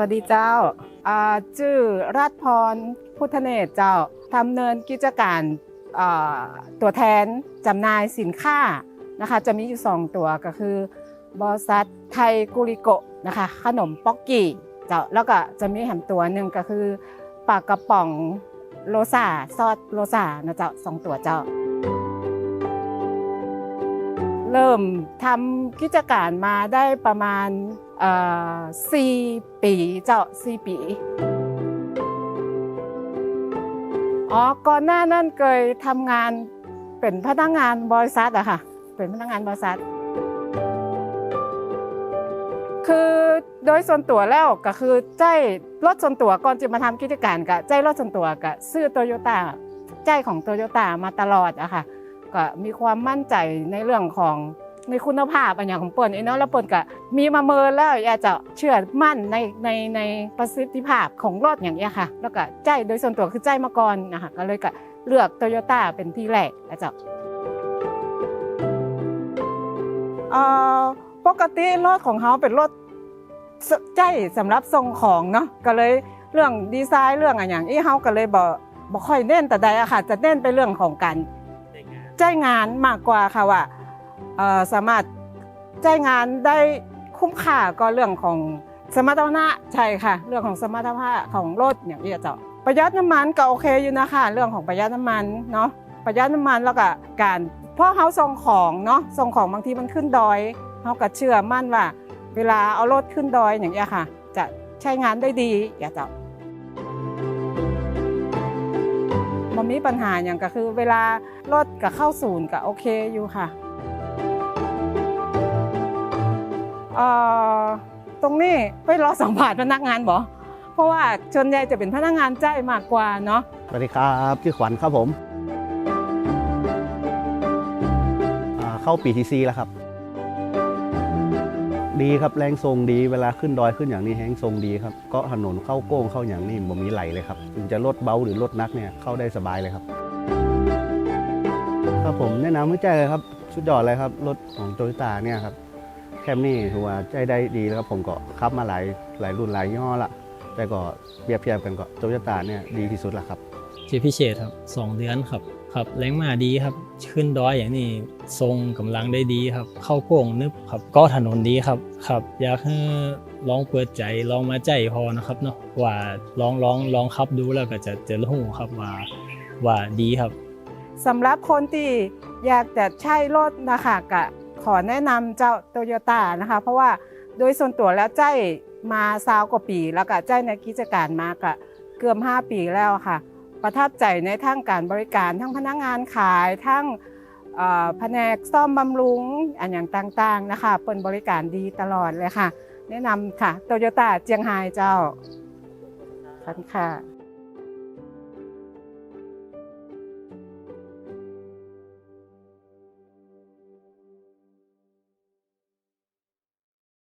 วัสดีเจ้าชื่อราชพรพุทธเนตรเจ้าทำเนินกิจการตัวแทนจำหน่ายสินค้านะคะจะมีอยู่ 2 ตัวก็คือบริษัทไทยกุริโกะนะคะขนมป๊อกกี้เจ้าแล้วก็จะมีแหมตัวหนึ่งก็คือปากกระป๋องโลซาซอสโลซานะเจ้าสองตัวเจ้า เริ่มทำกิจการมาได้ประมาณ อ่อสี่ปีเจ้าสี่ปีอ๋อก่อนหน้านั้นเคยทำงานเป็นพนักงานบริษัทอะค่ะ เป็นพนักงานบริษัท คือโดยส่วนตัวแล้วก็คือใจรถส่วนตัวก่อนจะมาทำกิจการกับใจรถส่วนตัวกับซื้อโตโยต้าใจของโตโยต้ามาตลอดอะค่ะก็มีความมั่นใจในเรื่องของ ในคุณภาพอันอย่างของเปิ่นเองเนาะแล้วเปิ่นก็มีมาเมินแล้วอยากจะเชื่อมั่นในในในประสิทธิภาพของรถอย่างเงี้ยค่ะ แล้วก็ใจโดยส่วนตัวคือใจมาก่อนนะคะก็เลยก็เลือกโตโยต้าเป็นที่แรกนะเจ้าเอ่อปกติรถของเขาเป็นรถสใจสำหรับส่งของเนาะก็เลยเรื่องดีไซน์เรื่องอะไรอย่างนี้เขาก็เลยบอกบอกค่อยเน้นแต่ใดอะค่ะ จะเน้นไปเรื่องของการใจงานมากกว่าค่ะว่าเอ่อ สามารถใจงานได้คุ้มค่าก็เรื่องของสมรรถนะใช่ค่ะ เรื่องของสมรรถภาพของรถอย่างที่จะเจาประหยัดน้ำมันก็โอเคอยู่นะคะเรื่องของประหยัดน้ำมันเนาะประหยัดน้ำมันแล้วก็การพราะเขาส่งของเนาะส่งของบางทีมันขึ้นดอยเขาก็เชื่อมั่นว่า เวลาเอารถขึ้นดอยอย่างเงี้ยค่ะ จะใช้งานได้ดีอย่าเจาะมันมีปัญหาอย่างก็คือ เวลารถกับเข้าศูนย์ก็โอเคอยู่ค่ะ ตรงนี้ไปรอสัมผัสพนักงานบอเพราะว่าชนใหญ่จะเป็นพนักงานใจมากกว่าเนาะสวัสดีครับชื่อขวัญครับผมเข้าปีทีซีแล้วครับ ดีครับแรงทรงดีเวลาขึ้นดอยขึ้นอย่างนี้แห้งทรงดีครับก็ถนนเข้าโก้งเข้าอย่างนี้บ่มีไหลเลยครับถึงจะรถเบาหรือรถนักเนี่ยเข้าได้สบายเลยครับครับผมแนะนำให้ใจเลยครับชุดยอดเลยครับรถของโตโยต้าเนี่ยครับ แคมนี่ถือว่าใจได้ดีแล้วครับผมก็ขับมาหลายหลายรุ่นหลายยี่ห้อละแต่ก็เปรียบเทียบกันก็โตโยต้าเนี่ยดีที่สุดละครับชื่อพิเชษครับสองเดือนครับครับแรงมาดีครับ ขึ้นดอยอย่างนี้ทรงกำลังได้ดีครับ เข้าโค้งนึบครับก็ถนนดีครับครับ อยากให้ลองเปิดใจลองมาใจพอนะครับเนาะว่าลองลองลองขับดูแล้วก็จะจะรู้ครับว่าว่าดีครับสำหรับคนที่อยากจะใช้รถนะคะก็ ขอแนะนำเจ้าโตโยต้านะคะ เพราะว่าโดยส่วนตัวแล้วใจมาซาวกว่าปีแล้วก็ใจในกิจการมาก็เกือบ5 ปีแล้วค่ะ ประทับใจในทั้งการบริการทั้งพนักงานขายทั้งแผนกซ่อมบำรุงอันอย่างต่างๆนะคะเปิดบริการดีตลอดเลยค่ะ แนะนำค่ะโตโยต้าเจียงไฮ้เจ้าขอบคุณค่ะ